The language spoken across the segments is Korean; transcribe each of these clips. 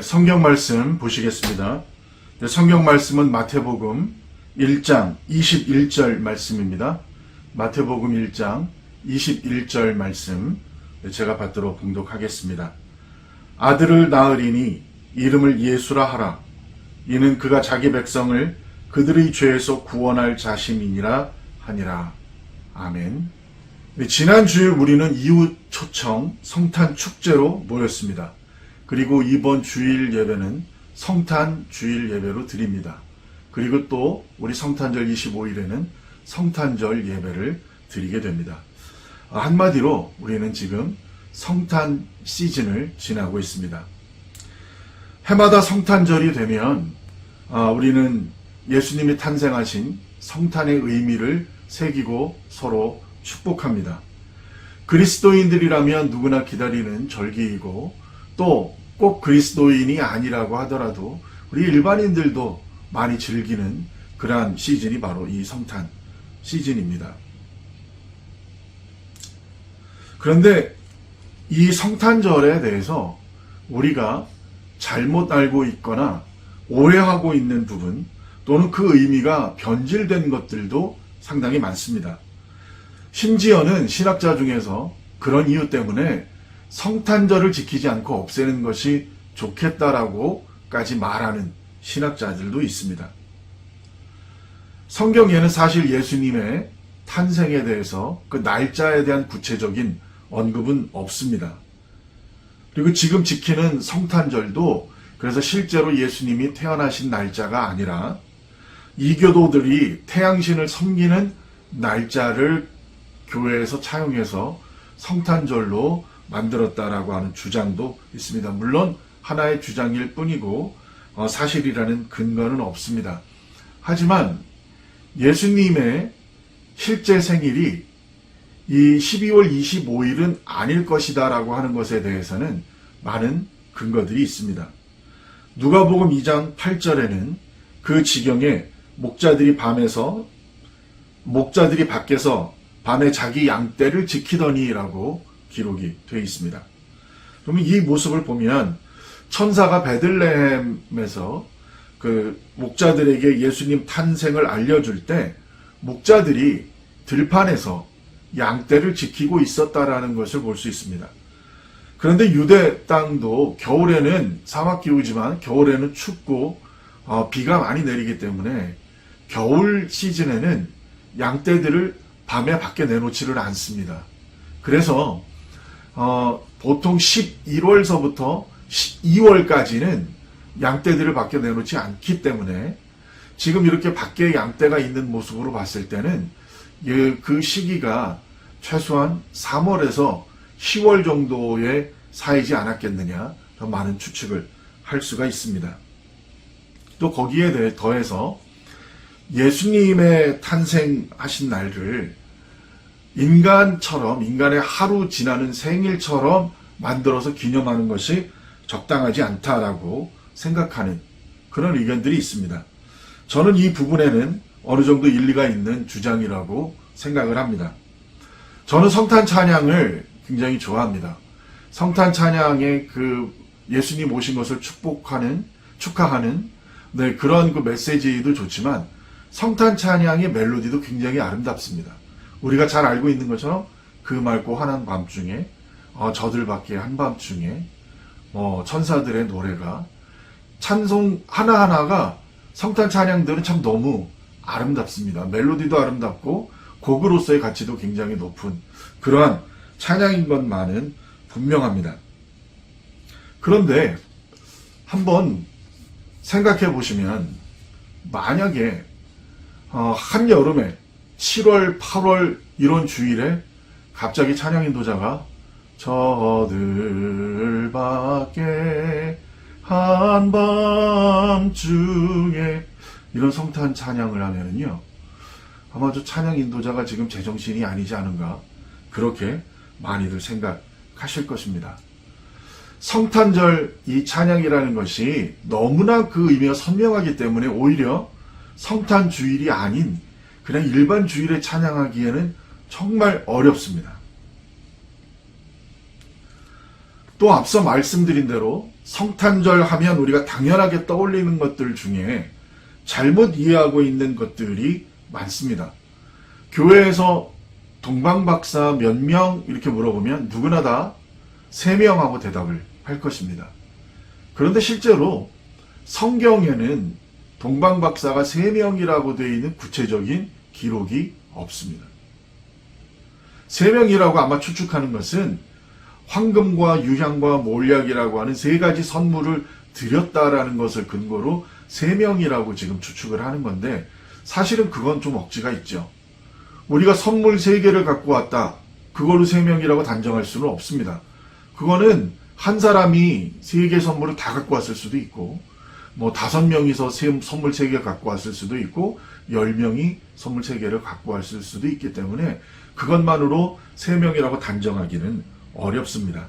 네, 성경 말씀 보시겠습니다. 네, 성경 말씀은 마태복음 1장 21절 말씀입니다. 마태복음 1장 21절 말씀 네, 제가 받도록 봉독하겠습니다. 아들을 낳으리니 이름을 예수라 하라. 이는 그가 자기 백성을 그들의 죄에서 구원할 자심이니라 하니라. 아멘. 네, 지난 주일 우리는 이웃 초청 성탄 축제로 모였습니다. 그리고 이번 주일 예배는 성탄 주일 예배로 드립니다. 그리고 또 우리 성탄절 25일에는 성탄절 예배를 드리게 됩니다. 아, 한마디로 우리는 지금 성탄 시즌을 지나고 있습니다. 해마다 성탄절이 되면 아, 우리는 예수님이 탄생하신 성탄의 의미를 새기고 서로 축복합니다. 그리스도인들이라면 누구나 기다리는 절기이고 또 꼭 그리스도인이 아니라고 하더라도 우리 일반인들도 많이 즐기는 그러한 시즌이 바로 이 성탄 시즌입니다. 그런데 이 성탄절에 대해서 우리가 잘못 알고 있거나 오해하고 있는 부분 또는 그 의미가 변질된 것들도 상당히 많습니다. 심지어는 신학자 중에서 그런 이유 때문에 성탄절을 지키지 않고 없애는 것이 좋겠다라고까지 말하는 신학자들도 있습니다. 성경에는 사실 예수님의 탄생에 대해서 그 날짜에 대한 구체적인 언급은 없습니다. 그리고 지금 지키는 성탄절도 그래서 실제로 예수님이 태어나신 날짜가 아니라 이교도들이 태양신을 섬기는 날짜를 교회에서 차용해서 성탄절로 만들었다라고 하는 주장도 있습니다. 물론 하나의 주장일 뿐이고 어, 사실이라는 근거는 없습니다. 하지만 예수님의 실제 생일이 이 12월 25일은 아닐 것이다라고 하는 것에 대해서는 많은 근거들이 있습니다. 누가복음 2장 8절에는 그 지경에 목자들이 밤에서 목자들이 밖에서 밤에 자기 양떼를 지키더니라고 기록이 되어 있습니다. 그러면 이 모습을 보면 천사가 베들레헴에서 그 목자들에게 예수님 탄생을 알려줄 때 목자들이 들판에서 양떼를 지키고 있었다라는 것을 볼 수 있습니다. 그런데 유대 땅도 겨울에는 사막 기후지만 겨울에는 춥고 어, 비가 많이 내리기 때문에 겨울 시즌에는 양떼들을 밤에 밖에 내놓지를 않습니다. 그래서 어, 보통 11월서부터 12월까지는 양떼들을 밖에 내놓지 않기 때문에 지금 이렇게 밖에 양떼가 있는 모습으로 봤을 때는 예, 그 시기가 최소한 3월에서 10월 정도에 사이지 않았겠느냐 더 많은 추측을 할 수가 있습니다. 또 거기에 더해서 예수님의 탄생하신 날을 인간처럼 인간의 하루 지나는 생일처럼 만들어서 기념하는 것이 적당하지 않다라고 생각하는 그런 의견들이 있습니다. 저는 이 부분에는 어느 정도 일리가 있는 주장이라고 생각을 합니다. 저는 성탄 찬양을 굉장히 좋아합니다. 성탄 찬양의 그 예수님 오신 것을 축복하는, 축하하는, 네, 그런 그 메시지도 좋지만 성탄 찬양의 멜로디도 굉장히 아름답습니다. 우리가 잘 알고 있는 것처럼 그 맑고 환한 밤중에, 어, 저들밖에 한밤중에, 뭐, 천사들의 노래가, 찬송 하나하나가 성탄 찬양들은 참 너무 아름답습니다. 멜로디도 아름답고 곡으로서의 가치도 굉장히 높은 그러한 찬양인 것만은 분명합니다. 그런데 한번 생각해 보시면 만약에 어, 한여름에 7월, 8월 이런 주일에 갑자기 찬양 인도자가 저들 밖에 한밤중에 이런 성탄 찬양을 하면은요 아마 저 찬양 인도자가 지금 제정신이 아니지 않은가 그렇게 많이들 생각하실 것입니다. 성탄절 이 찬양이라는 것이 너무나 그 의미가 선명하기 때문에 오히려 성탄 주일이 아닌 그냥 일반 주일에 찬양하기에는 정말 어렵습니다. 또 앞서 말씀드린 대로 성탄절 하면 우리가 당연하게 떠올리는 것들 중에 잘못 이해하고 있는 것들이 많습니다. 교회에서 동방박사 몇 명 이렇게 물어보면 누구나 다세 명하고 대답을 할 것입니다. 그런데 실제로 성경에는 동방박사가 세 명이라고 되어 있는 구체적인 기록이 없습니다. 세 명이라고 아마 추측하는 것은 황금과 유향과 몰약이라고 하는 세 가지 선물을 드렸다라는 것을 근거로 세 명이라고 지금 추측을 하는 건데 사실은 그건 좀 억지가 있죠. 우리가 선물 세 개를 갖고 왔다. 그걸로 세 명이라고 단정할 수는 없습니다. 그거는 한 사람이 세개 선물을 다 갖고 왔을 수도 있고, 뭐 다섯 명이서 세- 선물 세 개 갖고 왔을 수도 있고, 열 명이 선물 세 개를 갖고 왔을 수도 있기 때문에 그것만으로 세 명이라고 단정하기는 어렵습니다.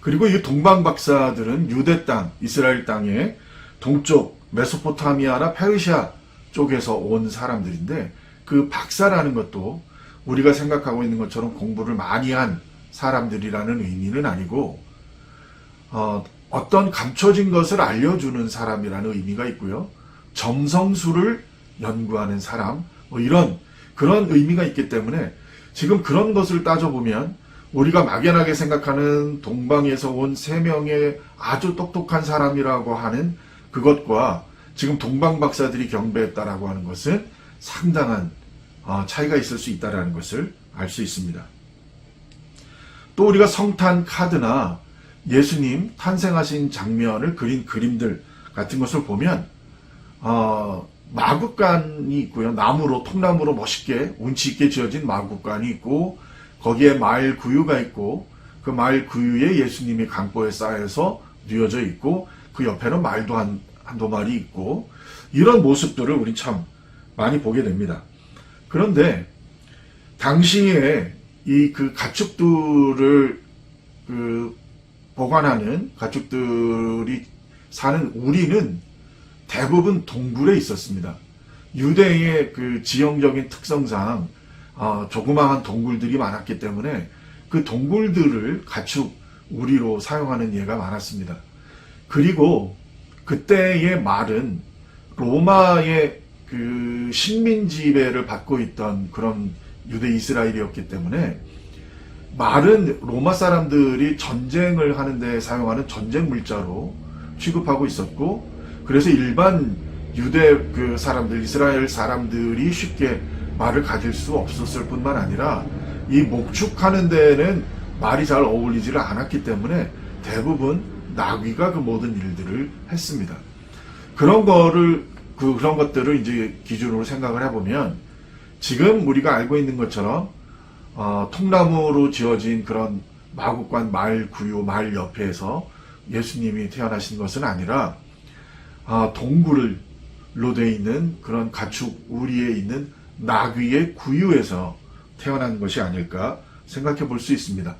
그리고 이 동방 박사들은 유대 땅, 이스라엘 땅의 동쪽 메소포타미아나 페르시아 쪽에서 온 사람들인데 그 박사라는 것도 우리가 생각하고 있는 것처럼 공부를 많이 한 사람들이라는 의미는 아니고 어, 어떤 감춰진 것을 알려주는 사람이라는 의미가 있고요. 점성술을 연구하는 사람, 뭐 이런 그런 의미가 있기 때문에 지금 그런 것을 따져보면 우리가 막연하게 생각하는 동방에서 온 세 명의 아주 똑똑한 사람이라고 하는 그것과 지금 동방 박사들이 경배했다라고 하는 것은 상당한 어, 차이가 있을 수 있다라는 것을 알 수 있습니다. 또 우리가 성탄 카드나 예수님 탄생하신 장면을 그린 그림들 같은 것을 보면 어, 마국간이 있고요. 나무로 통나무로 멋있게 운치 있게 지어진 마국간이 있고 거기에 말 구유가 있고 그말 구유에 예수님이 강보에 쌓여서 뉘어져 있고 그 옆에는 말도 한 한두 마리 있고 이런 모습들을 우리 참 많이 보게 됩니다. 그런데 당시에 이 그 가축들을 그 보관하는 가축들이 사는 우리는 대부분 동굴에 있었습니다. 유대의 그 지형적인 특성상 어, 조그마한 동굴들이 많았기 때문에 그 동굴들을 가축 우리로 사용하는 예가 많았습니다. 그리고 그때의 말은 로마의 그 식민 지배를 받고 있던 그런 유대 이스라엘이었기 때문에 말은 로마 사람들이 전쟁을 하는데 사용하는 전쟁 물자로 취급하고 있었고 그래서 일반 유대 그 사람들 이스라엘 사람들이 쉽게 말을 가질 수 없었을 뿐만 아니라 이 목축하는 데에는 말이 잘 어울리지를 않았기 때문에 대부분 나귀가 그 모든 일들을 했습니다. 그런 거를 그 그런 것들을 이제 기준으로 생각을 해보면 지금 우리가 알고 있는 것처럼 어, 통나무로 지어진 그런 마국관 말 구유 말 옆에서 예수님이 태어나신 것은 아니라 아, 동굴로 되어 있는 그런 가축 우리에 있는 나귀의 구유에서 태어난 것이 아닐까 생각해 볼 수 있습니다.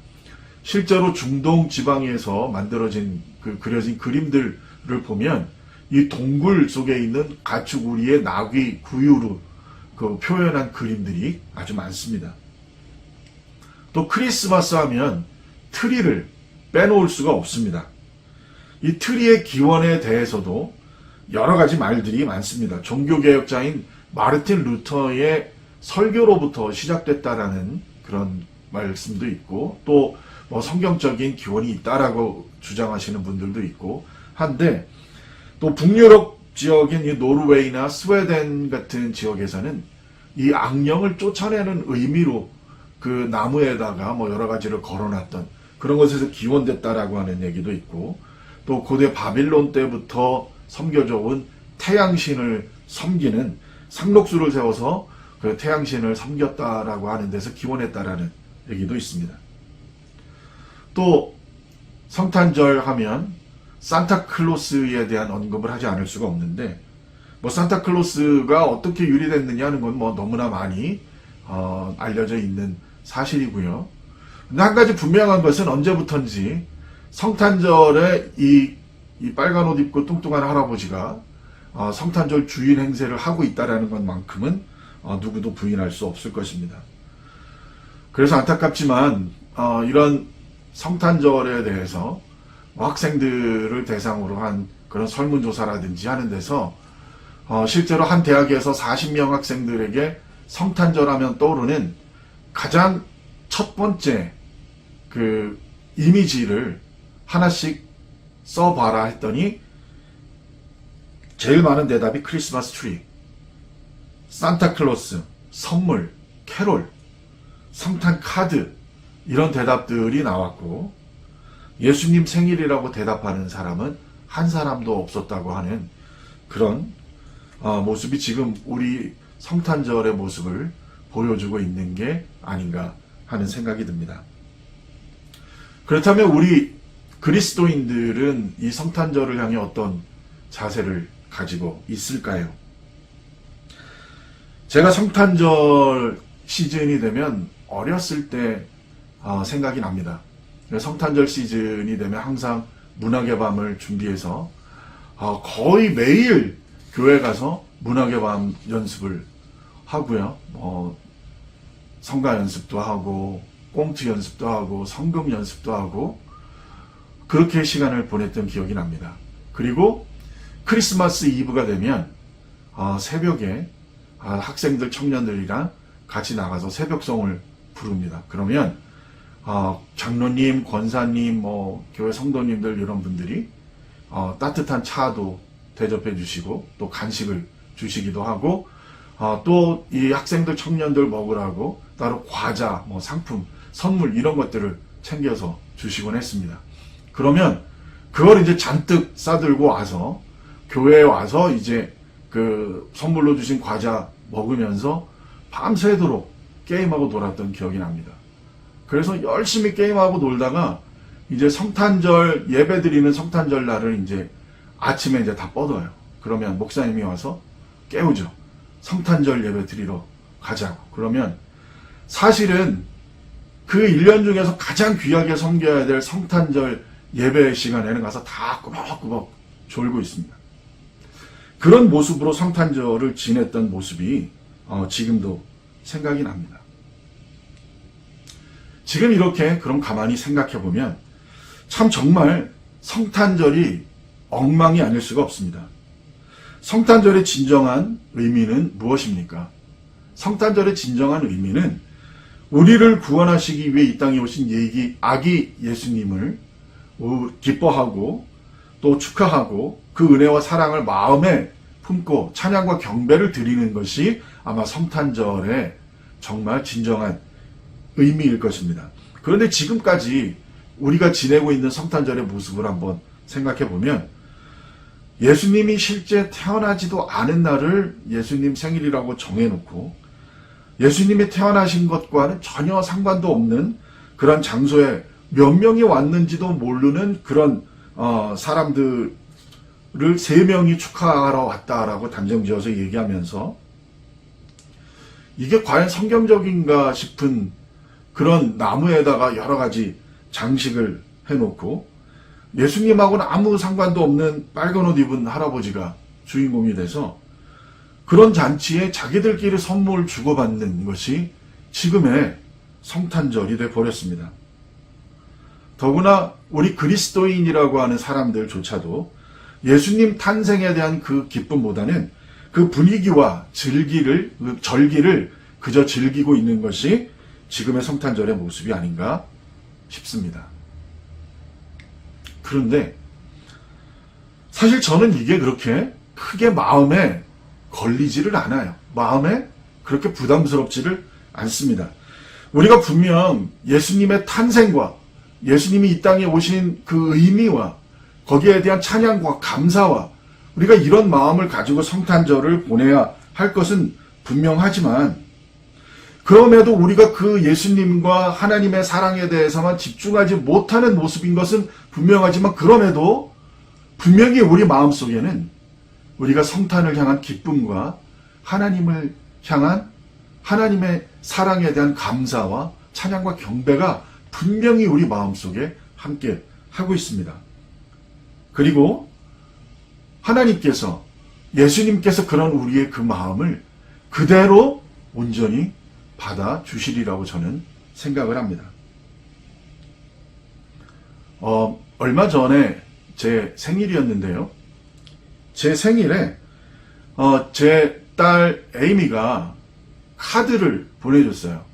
실제로 중동 지방에서 만들어진 그 그려진 그림들을 보면 이 동굴 속에 있는 가축 우리의 나귀 구유로 그 표현한 그림들이 아주 많습니다. 또 크리스마스 하면 트리를 빼놓을 수가 없습니다. 이 트리의 기원에 대해서도 여러 가지 말들이 많습니다. 종교개혁자인 마르틴 루터의 설교로부터 시작됐다라는 그런 말씀도 있고 또 뭐 성경적인 기원이 있다라고 주장하시는 분들도 있고 한데 또 북유럽 지역인 이 노르웨이나 스웨덴 같은 지역에서는 이 악령을 쫓아내는 의미로 그 나무에다가 뭐 여러 가지를 걸어놨던 그런 것에서 기원됐다라고 하는 얘기도 있고 또 고대 바빌론 때부터 섬겨져 온 태양신을 섬기는 상록수를 세워서 그 태양신을 섬겼다라고 하는 데서 기원했다라는 얘기도 있습니다. 또 성탄절 하면 산타클로스에 대한 언급을 하지 않을 수가 없는데 뭐 산타클로스가 어떻게 유래됐느냐는 건 뭐 너무나 많이 어, 알려져 있는 사실이고요. 근데 한 가지 분명한 것은 언제부턴지 성탄절에 이, 이 빨간 옷 입고 뚱뚱한 할아버지가 어, 성탄절 주인 행세를 하고 있다라는 것만큼은 어, 누구도 부인할 수 없을 것입니다. 그래서 안타깝지만 어, 이런 성탄절에 대해서 뭐 학생들을 대상으로 한 그런 설문조사라든지 하는 데서 어, 실제로 한 대학에서 40명 학생들에게 성탄절 하면 떠오르는 가장 첫 번째 그 이미지를 하나씩 써봐라 했더니 제일 많은 대답이 크리스마스 트리, 산타클로스, 선물, 캐롤, 성탄 카드 이런 대답들이 나왔고 예수님 생일이라고 대답하는 사람은 한 사람도 없었다고 하는 그런 어, 모습이 지금 우리 성탄절의 모습을 보여주고 있는 게 아닌가 하는 생각이 듭니다. 그렇다면 우리 그리스도인들은 이 성탄절을 향해 어떤 자세를 가지고 있을까요? 제가 성탄절 시즌이 되면 어렸을 때 어, 생각이 납니다. 성탄절 시즌이 되면 항상 문학의 밤을 준비해서 어, 거의 매일 교회 가서 문학의 밤 연습을 하고요. 뭐 성가 연습도 하고 꽁트 연습도 하고 성금 연습도 하고 그렇게 시간을 보냈던 기억이 납니다. 그리고 크리스마스 이브가 되면 어, 새벽에 아, 학생들 청년들이랑 같이 나가서 새벽송을 부릅니다. 그러면 어, 장로님, 권사님, 뭐 교회 성도님들 이런 분들이 어, 따뜻한 차도 대접해 주시고 또 간식을 주시기도 하고 어, 또이 학생들 청년들 먹으라고 따로 과자, 뭐 상품, 선물 이런 것들을 챙겨서 주시곤 했습니다. 그러면 그걸 이제 잔뜩 싸들고 와서 교회에 와서 이제 그 선물로 주신 과자 먹으면서 밤새도록 게임하고 놀았던 기억이 납니다. 그래서 열심히 게임하고 놀다가 이제 성탄절 예배 드리는 성탄절 날을 이제 아침에 이제 다 뻗어요. 그러면 목사님이 와서 깨우죠. 성탄절 예배 드리러 가자고. 그러면 사실은 그 1년 중에서 가장 귀하게 섬겨야 될 성탄절 예배 시간에는 가서 다 꾸벅꾸벅 졸고 있습니다. 그런 모습으로 성탄절을 지냈던 모습이 어, 지금도 생각이 납니다. 지금 이렇게 그럼 가만히 생각해 보면 참 정말 성탄절이 엉망이 아닐 수가 없습니다. 성탄절의 진정한 의미는 무엇입니까? 성탄절의 진정한 의미는 우리를 구원하시기 위해 이 땅에 오신 예기, 아기 예수님을 기뻐하고 또 축하하고 그 은혜와 사랑을 마음에 품고 찬양과 경배를 드리는 것이 아마 성탄절의 정말 진정한 의미일 것입니다. 그런데 지금까지 우리가 지내고 있는 성탄절의 모습을 한번 생각해 보면 예수님이 실제 태어나지도 않은 날을 예수님 생일이라고 정해놓고 예수님이 태어나신 것과는 전혀 상관도 없는 그런 장소에 몇 명이 왔는지도 모르는 그런 어, 사람들을 세 명이 축하하러 왔다라고 단정지어서 얘기하면서 이게 과연 성경적인가 싶은 그런 나무에다가 여러 가지 장식을 해놓고 예수님하고는 아무 상관도 없는 빨간 옷 입은 할아버지가 주인공이 돼서 그런 잔치에 자기들끼리 선물 주고받는 것이 지금의 성탄절이 돼 버렸습니다. 더구나 우리 그리스도인이라고 하는 사람들조차도 예수님 탄생에 대한 그 기쁨보다는 그 분위기와 즐기를, 그 절기를 그저 즐기고 있는 것이 지금의 성탄절의 모습이 아닌가 싶습니다. 그런데 사실 저는 이게 그렇게 크게 마음에 걸리지를 않아요. 마음에 그렇게 부담스럽지를 않습니다. 우리가 분명 예수님의 탄생과 예수님이 이 땅에 오신 그 의미와 거기에 대한 찬양과 감사와 우리가 이런 마음을 가지고 성탄절을 보내야 할 것은 분명하지만 그럼에도 우리가 그 예수님과 하나님의 사랑에 대해서만 집중하지 못하는 모습인 것은 분명하지만 그럼에도 분명히 우리 마음속에는 우리가 성탄을 향한 기쁨과 하나님을 향한 하나님의 사랑에 대한 감사와 찬양과 경배가 분명히 우리 마음속에 함께 하고 있습니다. 그리고 하나님께서 예수님께서 그런 우리의 그 마음을 그대로 온전히 받아 주시리라고 저는 생각을 합니다. 어, 얼마 전에 제 생일이었는데요. 제 생일에 어, 제 딸 에이미가 카드를 보내줬어요.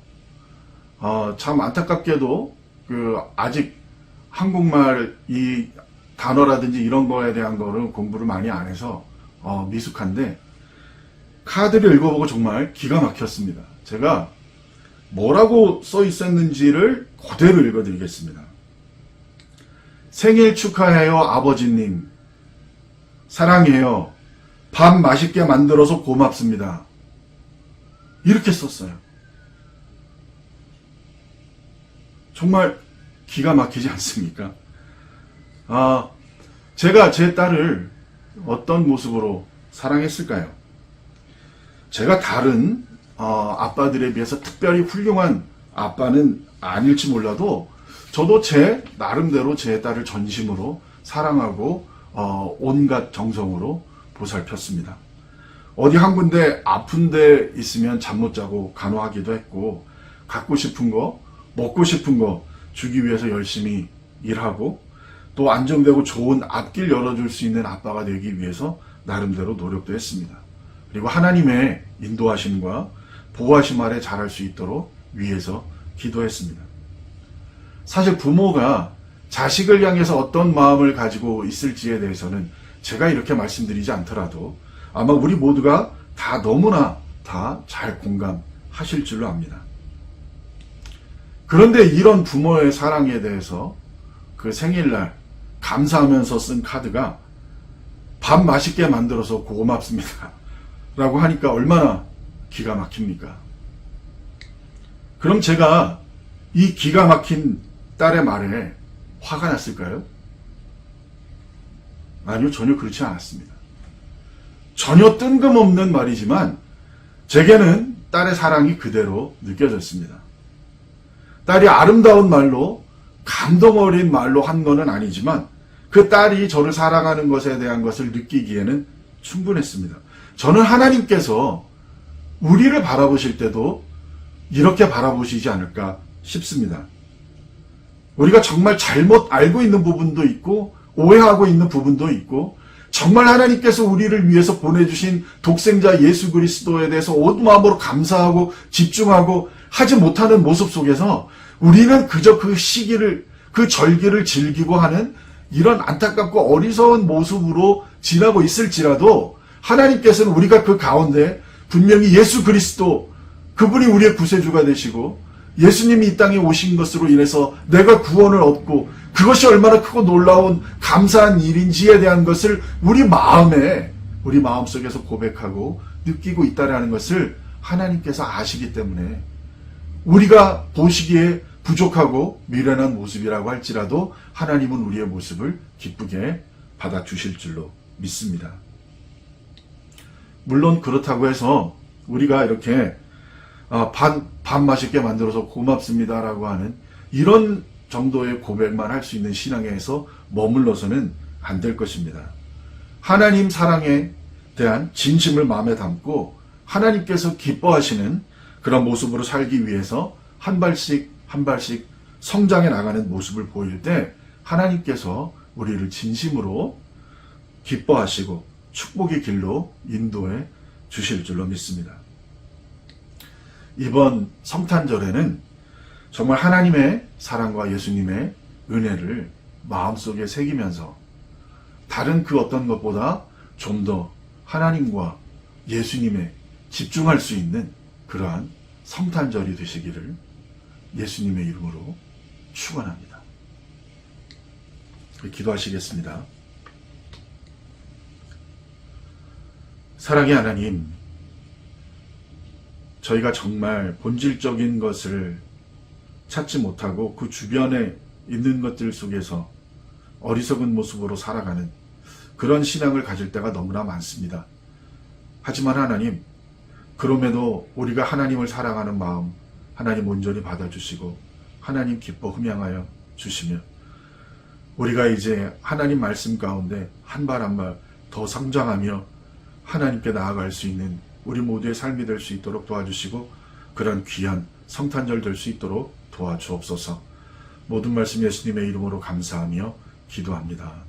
어, 참 안타깝게도 그 아직 한국말 이 단어라든지 이런 거에 대한 거를 공부를 많이 안 해서 어, 미숙한데 카드를 읽어보고 정말 기가 막혔습니다. 제가 뭐라고 써 있었는지를 그대로 읽어드리겠습니다. 생일 축하해요, 아버지님. 사랑해요. 밥 맛있게 만들어서 고맙습니다. 이렇게 썼어요. 정말 기가 막히지 않습니까? 아, 제가 제 딸을 어떤 모습으로 사랑했을까요? 제가 다른 어, 아빠들에 비해서 특별히 훌륭한 아빠는 아닐지 몰라도 저도 제 나름대로 제 딸을 전심으로 사랑하고 어, 온갖 정성으로 보살폈습니다. 어디 한 군데 아픈 데 있으면 잠 못 자고 간호하기도 했고 갖고 싶은 거 먹고 싶은 거 주기 위해서 열심히 일하고 또 안정되고 좋은 앞길 열어줄 수 있는 아빠가 되기 위해서 나름대로 노력도 했습니다. 그리고 하나님의 인도하심과 보호하심 아래 자랄 수 있도록 위해서 기도했습니다. 사실 부모가 자식을 향해서 어떤 마음을 가지고 있을지에 대해서는 제가 이렇게 말씀드리지 않더라도 아마 우리 모두가 다 너무나 다 잘 공감하실 줄로 압니다. 그런데 이런 부모의 사랑에 대해서 그 생일날 감사하면서 쓴 카드가 밥 맛있게 만들어서 고맙습니다. 라고 하니까 얼마나 기가 막힙니까? 그럼 제가 이 기가 막힌 딸의 말에 화가 났을까요? 아니요, 전혀 그렇지 않았습니다. 전혀 뜬금없는 말이지만 제게는 딸의 사랑이 그대로 느껴졌습니다. 딸이 아름다운 말로 감동 어린 말로 한 거는 아니지만 그 딸이 저를 사랑하는 것에 대한 것을 느끼기에는 충분했습니다. 저는 하나님께서 우리를 바라보실 때도 이렇게 바라보시지 않을까 싶습니다. 우리가 정말 잘못 알고 있는 부분도 있고 오해하고 있는 부분도 있고 정말 하나님께서 우리를 위해서 보내주신 독생자 예수 그리스도에 대해서 온 마음으로 감사하고 집중하고 하지 못하는 모습 속에서 우리는 그저 그 시기를 그 절기를 즐기고 하는 이런 안타깝고 어리석은 모습으로 지나고 있을지라도 하나님께서는 우리가 그 가운데 분명히 예수 그리스도 그분이 우리의 구세주가 되시고 예수님이 이 땅에 오신 것으로 인해서 내가 구원을 얻고 그것이 얼마나 크고 놀라운 감사한 일인지에 대한 것을 우리 마음에 우리 마음속에서 고백하고 느끼고 있다라는 것을 하나님께서 아시기 때문에 우리가 보시기에 부족하고 미련한 모습이라고 할지라도 하나님은 우리의 모습을 기쁘게 받아 주실 줄로 믿습니다. 물론 그렇다고 해서 우리가 이렇게 아, 밥, 밥 맛있게 만들어서 고맙습니다라고 하는 이런 정도의 고백만 할 수 있는 신앙에서 머물러서는 안 될 것입니다. 하나님 사랑에 대한 진심을 마음에 담고 하나님께서 기뻐하시는 그런 모습으로 살기 위해서 한 발씩 한 발씩 성장해 나가는 모습을 보일 때 하나님께서 우리를 진심으로 기뻐하시고 축복의 길로 인도해 주실 줄로 믿습니다. 이번 성탄절에는 정말 하나님의 사랑과 예수님의 은혜를 마음속에 새기면서 다른 그 어떤 것보다 좀 더 하나님과 예수님에 집중할 수 있는 그러한 성탄절이 되시기를 예수님의 이름으로 축원합니다. 기도하시겠습니다. 사랑의 하나님, 저희가 정말 본질적인 것을 찾지 못하고 그 주변에 있는 것들 속에서 어리석은 모습으로 살아가는 그런 신앙을 가질 때가 너무나 많습니다. 하지만 하나님, 그럼에도 우리가 하나님을 사랑하는 마음, 하나님 온전히 받아주시고, 하나님 기뻐 흠양하여 주시며, 우리가 이제 하나님 말씀 가운데 한 발 한 발 더 성장하며 하나님께 나아갈 수 있는 우리 모두의 삶이 될 수 있도록 도와주시고, 그런 귀한 성탄절 될 수 있도록 도와주옵소서. 모든 말씀 예수님의 이름으로 감사하며 기도합니다.